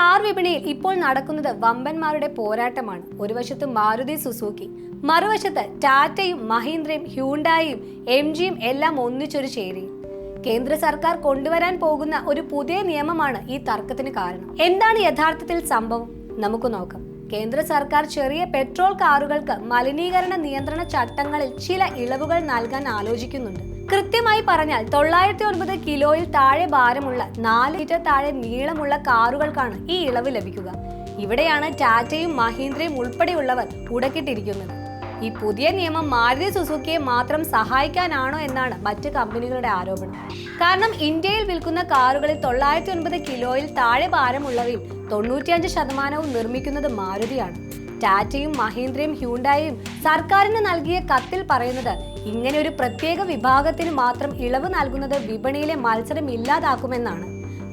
Car വിപണിയിൽ ഇപ്പോൾ നടക്കുന്നത് വമ്പന്മാരുടെ പോരാട്ടമാണ്. ഒരു വശത്ത് മാരുതി സുസൂക്കി മറുവശത്ത് ടാറ്റയും മഹീന്ദ്രയും ഹ്യൂണ്ടായും എം ജിയും എല്ലാം ഒന്നിച്ചൊരു ചേരി കേന്ദ്ര സർക്കാർ കൊണ്ടുവരാൻ പോകുന്ന ഒരു പുതിയ നിയമമാണ് ഈ തർക്കത്തിന് കാരണം. എന്താണ് യഥാർത്ഥത്തിൽ സംഭവം? നമുക്ക് നോക്കാം. കേന്ദ്ര സർക്കാർ ചെറിയ പെട്രോൾ കാറുകൾക്ക് മലിനീകരണ നിയന്ത്രണ ചട്ടങ്ങളിൽ ചില ഇളവുകൾ നൽകാൻ ആലോചിക്കുന്നുണ്ട്. കൃത്യമായി പറഞ്ഞാൽ തൊള്ളായിരത്തി ഒൻപത് കിലോയിൽ താഴെ ഭാരമുള്ള നാല് മീറ്റർ താഴെ നീളമുള്ള കാറുകൾക്കാണ് ഈ ഇളവ് ലഭിക്കുക. ഇവിടെയാണ് ടാറ്റയും മഹീന്ദ്രയും ഉൾപ്പെടെയുള്ളവർ ഉടക്കിട്ടിരിക്കുന്നത്. ഈ പുതിയ നിയമം മാരുതി സുസുക്കിയെ മാത്രം സഹായിക്കാനാണോ എന്നാണ് മറ്റ് കമ്പനികളുടെ ആരോപണം. കാരണം ഇന്ത്യയിൽ വിൽക്കുന്ന കാറുകളിൽ തൊള്ളായിരത്തി ഒൻപത് കിലോയിൽ താഴെ ഭാരമുള്ളവയും തൊണ്ണൂറ്റിയഞ്ച് ശതമാനവും നിർമ്മിക്കുന്നത് മാരുതിയാണ്. ടാറ്റയും മഹീന്ദ്രയും ഹ്യൂണ്ടായും സർക്കാരിന് നൽകിയ കത്തിൽ പറയുന്നത് ഇങ്ങനെ ഒരു പ്രത്യേക വിഭാഗത്തിന് മാത്രം ഇളവ് നൽകുന്നത് വിപണിയിലെ മത്സരം ഇല്ലാതാക്കുമെന്നാണ്.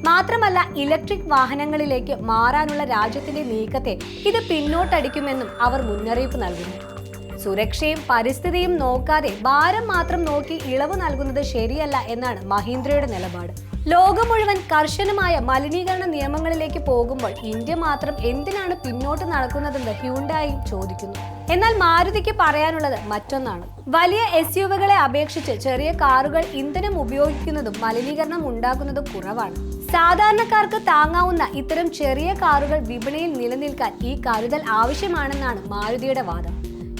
മാത്രമല്ല ഇലക്ട്രിക് വാഹനങ്ങളിലേക്ക് മാറാനുള്ള രാജ്യത്തിന്റെ നീക്കത്തെ ഇത് പിന്നോട്ടടിക്കുമെന്നും അവർ മുന്നറിയിപ്പ് നൽകുന്നു. സുരക്ഷയും പരിസ്ഥിതിയും നോക്കാതെ ഭാരം മാത്രം നോക്കി ഇളവ് നൽകുന്നത് ശരിയല്ല എന്നാണ് മഹീന്ദ്രയുടെ നിലപാട്. ലോകം മുഴുവൻ കർശനമായ മലിനീകരണ നിയമങ്ങളിലേക്ക് പോകുമ്പോൾ ഇന്ത്യ മാത്രം എന്തിനാണ് പിന്നോട്ട് നടക്കുന്നതെന്ന് ഹ്യൂണ്ടായി ചോദിക്കുന്നു. എന്നാൽ മാരുതിക്ക് പറയാനുള്ളത് മറ്റൊന്നാണ്. വലിയ എസ് യുവകളെ അപേക്ഷിച്ച് ചെറിയ കാറുകൾ ഇന്ധനം ഉപയോഗിക്കുന്നതും മലിനീകരണം ഉണ്ടാക്കുന്നതും കുറവാണ്. സാധാരണക്കാർക്ക് താങ്ങാവുന്ന ഇത്തരം ചെറിയ കാറുകൾ വിപണിയിൽ നിലനിൽക്കാൻ ഈ കരുതൽ ആവശ്യമാണെന്നാണ് മാരുതിയുടെ വാദം.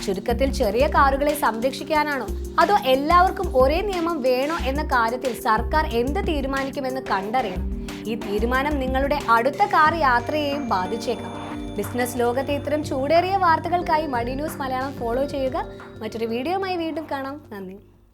ചുരുക്കത്തിൽ ചെറിയ കാറുകളെ സംരക്ഷിക്കാനാണോ? അതോ എല്ലാവർക്കും ഒരേ നിയമം വേണോ എന്ന കാര്യത്തിൽ സർക്കാർ എന്ത് തീരുമാനിക്കുമെന്ന് കണ്ടറിയണം? ഈ തീരുമാനം നിങ്ങളുടെ അടുത്ത കാർ യാത്രയെയും ബാധിച്ചേക്കാം. ബിസിനസ് ലോകത്തെ ഇത്തരം ചൂടേറിയ വാർത്തകൾക്കായി മണി ന്യൂസ് മലയാളം ഫോളോ ചെയ്യുക. മറ്റൊരു വീഡിയോയുമായി വീണ്ടും കാണാം. നന്ദി.